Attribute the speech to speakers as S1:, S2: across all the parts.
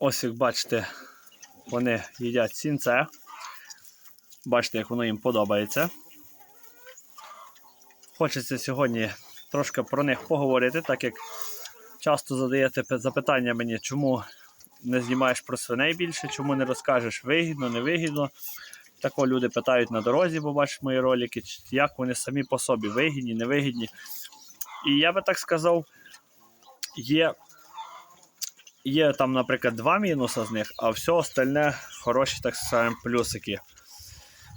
S1: Ось як бачите, вони їдять сінце. Бачите, як воно їм подобається. Хочеться сьогодні трошки про них поговорити, так як часто задаєте запитання мені, чому не знімаєш про свиней більше, чому не розкажеш вигідно, невигідно. Тако люди питають на дорозі, бо бачать мої ролики, як вони самі по собі вигідні, невигідні. І я би так сказав, є, є там, наприклад, два мінуси з них, а все остальне хороші, так скажемо, плюсики.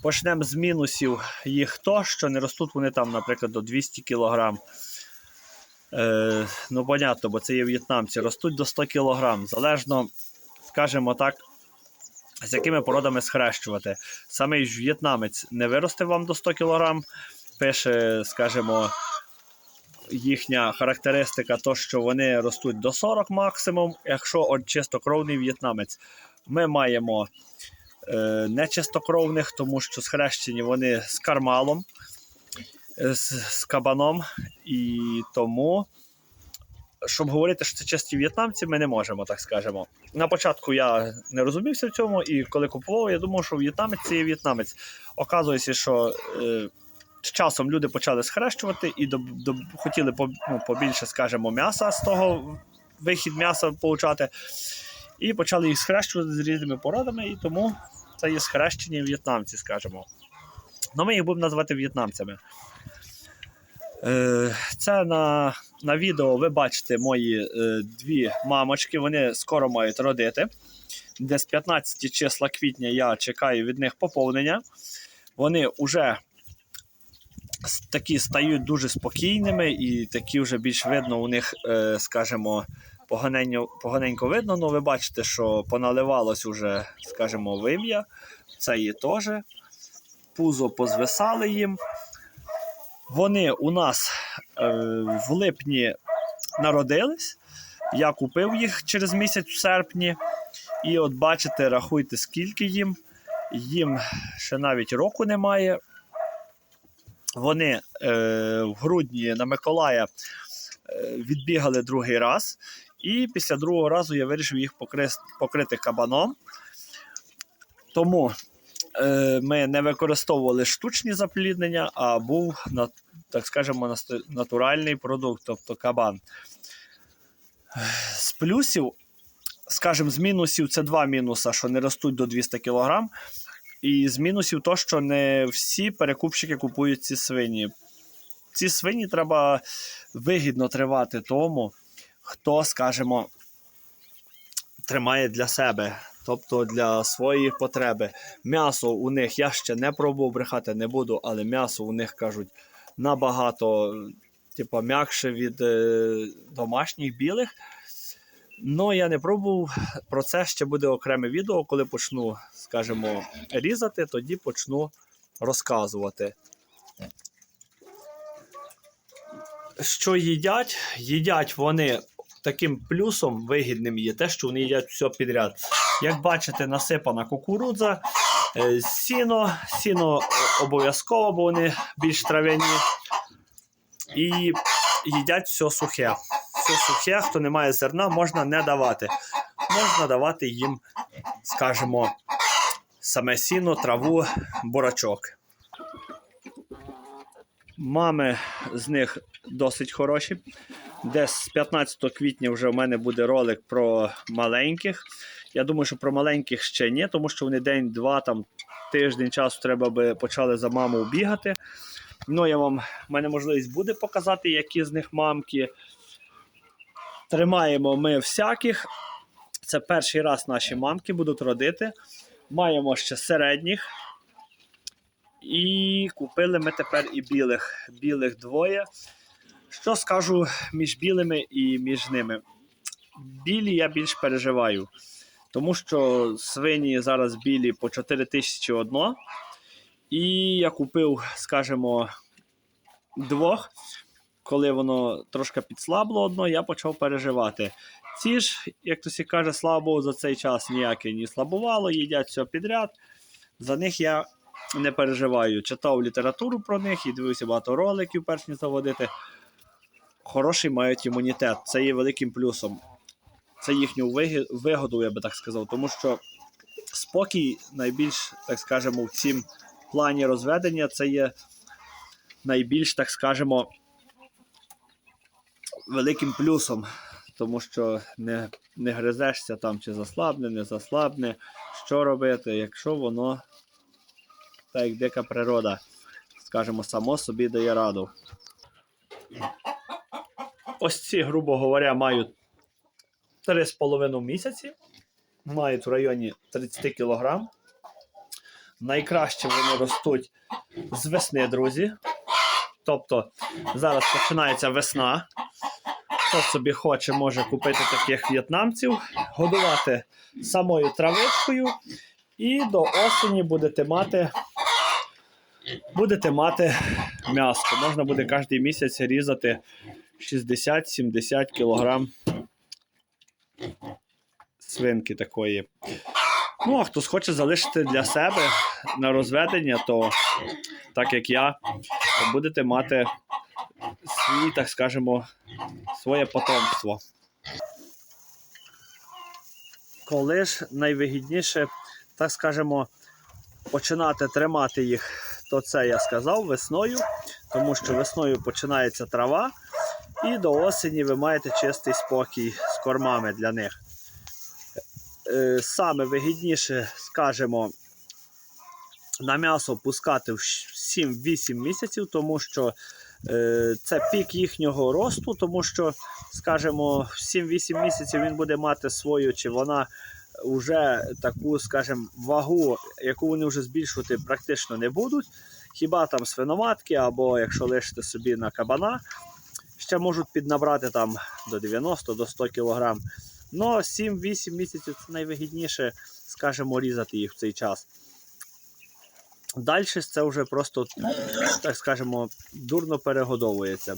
S1: Почнемо з мінусів їх то, що не ростуть вони там, наприклад, до 200 кг. Е, ну, понятно, бо це є в'єтнамці, ростуть до 100 кг. Залежно, скажімо так, з якими породами схрещувати. Самий ж в'єтнамець не виросте вам до 100 кг. Пише, скажімо, їхня характеристика, то, що вони ростуть до 40 максимум, якщо от чистокровний в'єтнамець. Ми маємо е, нечистокровних, тому що схрещені вони з кармалом, е, з, з кабаном. І тому, щоб говорити, що це чисті в'єтнамці, ми не можемо, так скажемо. На початку я не розумівся в цьому, і коли купував, я думав, що в'єтнамець це є в'єтнамець. Оказується, що е, з часом люди почали схрещувати і до, до, хотіли по, ну, побільше, скажімо, м'яса з того вихід м'яса получати. І почали їх схрещувати з різними породами, і тому це є схрещені в'єтнамці, скажімо. Ну, ми їх будемо називати в'єтнамцями. Е, Це на, на відео ви бачите мої е, дві мамочки, вони скоро мають родити. Десь 15 числа квітня я чекаю від них поповнення. Вони вже такі стають дуже спокійними і такі вже більш видно у них, е, скажімо, поганенько, поганенько видно. Ну, ви бачите, що поналивалось уже, скажімо, вим'я. Це є теж. Пузо позвисали їм. Вони у нас е, в липні народились. Я купив їх через місяць в серпні. І от бачите, рахуйте, скільки їм. Їм ще навіть року немає. Вони е, в грудні на Миколая е, відбігали другий раз. І після другого разу я вирішив їх покрис- покрити кабаном. Тому е, ми не використовували штучні запліднення, а був, так скажемо, натуральний продукт, тобто кабан. З плюсів, скажімо, з мінусів це два мінуси, що не ростуть до 200 кг. І з мінусів то, що не всі перекупщики купують ці свині. Ці свині треба вигідно тривати тому, хто, скажімо, тримає для себе, тобто для своєї потреби. М'ясо у них я ще не пробував брехати, не буду, але м'ясо у них кажуть набагато типу, м'якше від е, домашніх білих. Ну, я не пробував. Про це ще буде окреме відео, коли почну, скажімо, різати, тоді почну розказувати. Що їдять? Їдять вони таким плюсом вигідним є те, що вони їдять все підряд. Як бачите, насипана кукурудза, е, сіно, сіно обов'язково, бо вони більш трав'яні. І їдять все сухе. Все сухе, хто не має зерна, можна не давати. Можна давати їм, скажімо, саме сіно, траву, бурачок. Мами з них досить хороші. Десь з 15 квітня вже в мене буде ролик про маленьких. Я думаю, що про маленьких ще ні, тому що вони день-два, там тиждень часу треба би почали за мамою бігати. Ну, я вам, в мене можливість буде показати, які з них мамки. Тримаємо ми всяких. Це перший раз наші мамки будуть родити. Маємо ще середніх. І купили ми тепер і білих. Білих двоє. Що скажу між білими і між ними? Білі я більш переживаю, тому що свині зараз білі по 4 тисячі одно. І я купив, скажімо, двох. Коли воно трошки підслабло одно, я почав переживати. Ці ж, як хтось каже, слабо за цей час ніяке не слабувало, їдять все підряд. За них я не переживаю. Читав літературу про них і дивився багато роликів, перш ніж заводити. Хороший мають імунітет. Це є великим плюсом. це їхню вигоду, я би так сказав, тому що спокій найбільш, так скажемо, в цім плані розведення це є найбільш, так скажемо, великим плюсом, тому що не, не гризешся там, чи заслабне, не заслабне, що робити, якщо воно, так як дика природа, скажімо, само собі дає раду. Ось ці, грубо говоря, мають 3,5 місяці, мають в районі 30 кг. Найкраще вони ростуть з весни, друзі. Тобто зараз починається весна. Хто собі хоче, може купити таких в'єтнамців, годувати самою травичкою, і до осені будете мати, будете мати м'ясо. Можна буде кожен місяць різати 60-70 кг свинки такої. Ну, а хтось хоче залишити для себе на розведення, то так як я, то будете мати свій, так скажемо, своє потомство. Коли ж найвигідніше, так скажемо, починати тримати їх, то це я сказав весною, тому що весною починається трава, і до осені ви маєте чистий спокій з кормами для них. Е, Саме вигідніше, скажімо, на м'ясо пускати в 7-8 місяців, тому що це пік їхнього росту, тому що, скажімо, 7-8 місяців він буде мати свою, чи вона вже таку, скажімо, вагу, яку вони вже збільшувати практично не будуть. Хіба там свиноматки, або якщо лишити собі на кабана, ще можуть піднабрати там до 90 до 100 кг. Ну, 7-8 місяців це найвигідніше, скажімо, різати їх в цей час. Далі це вже просто, так скажемо, дурно перегодовується.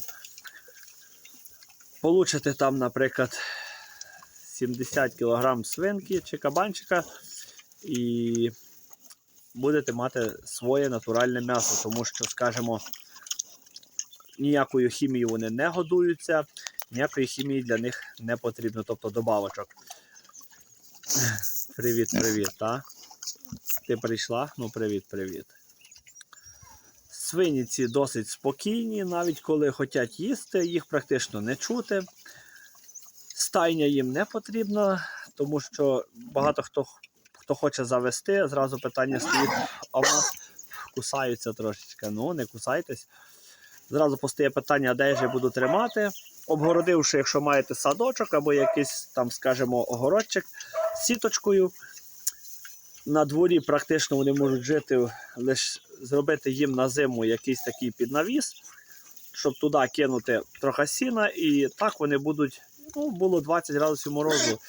S1: Получите там, наприклад, 70 кг свинки чи кабанчика, і будете мати своє натуральне м'ясо, тому що, скажімо, ніякою хімією вони не годуються, ніякої хімії для них не потрібно, тобто добавочок. Привіт, привіт, так? Ти прийшла? Ну, привіт, привіт. Свині ці досить спокійні, навіть коли хочуть їсти, їх практично не чути. Стайня їм не потрібна, тому що багато хто, хто хоче завести, зразу питання стоїть, а в нас кусаються трошечки. Ну, не кусайтесь. Зразу постає питання, де ж я буду тримати. Обгородивши, якщо маєте садочок або якийсь там, скажімо, огородчик з сіточкою. На дворі практично вони можуть жити, лише зробити їм на зиму якийсь такий піднавіс, щоб туди кинути трохи сіна, і так вони будуть. Ну, було 20 градусів морозу.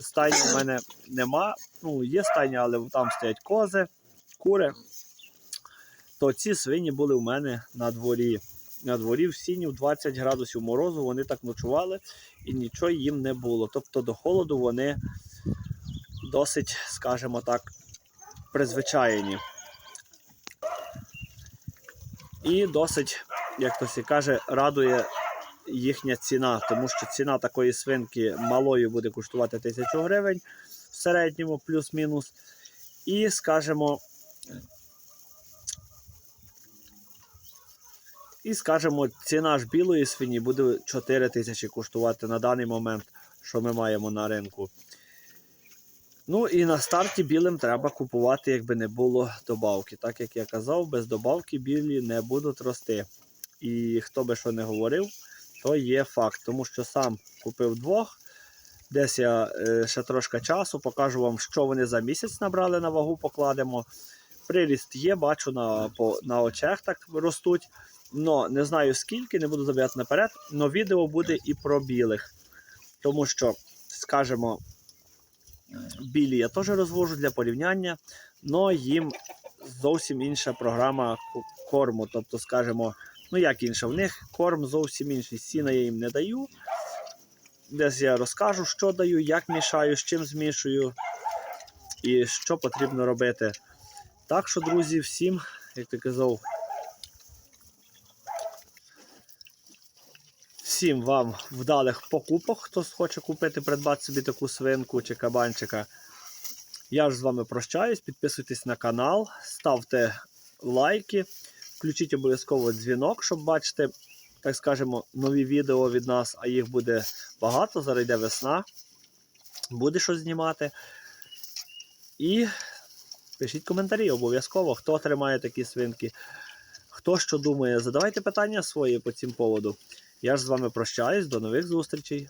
S1: Стайні в мене нема. Ну, є стайня, але там стоять кози, кури. То ці свині були у мене на дворі. На дворі в сіні в 20 градусів морозу вони так ночували і нічого їм не було. Тобто до холоду вони досить, скажімо так, призвичаєні. І досить, як хтось і каже, радує їхня ціна, тому що ціна такої свинки малої буде коштувати 1000 гривень в середньому, плюс-мінус. І, скажімо, і, скажімо, ціна ж білої свині буде 4 тисячі коштувати на даний момент, що ми маємо на ринку. Ну і на старті білим треба купувати, якби не було добавки. Так як я казав, без добавки білі не будуть рости. І хто би що не говорив, то є факт. Тому що сам купив двох. Десь я е, ще трошки часу покажу вам, що вони за місяць набрали на вагу, покладемо. Приріст є, бачу на по, на очах так ростуть. Но не знаю скільки, не буду забігати наперед. але відео буде і про білих. Тому що, скажімо, білі я теж розвожу для порівняння, але їм зовсім інша програма корму. Тобто, скажімо, ну як інша, в них корм зовсім інший. Сіна я їм не даю. Десь я розкажу, що даю, як мішаю, з чим змішую і що потрібно робити. Так що, друзі, всім, як ти казав, всім вам вдалих покупок, хто хоче купити, придбати собі таку свинку чи кабанчика. Я ж з вами прощаюсь. Підписуйтесь на канал, ставте лайки, включіть обов'язково дзвінок, щоб бачити, так скажемо, нові відео від нас, а їх буде багато. Зараз йде весна. Буде що знімати. І пишіть коментарі обов'язково, хто тримає такі свинки, хто що думає. Задавайте питання свої по цим поводу. Я ж з вами прощаюсь, до нових зустрічей.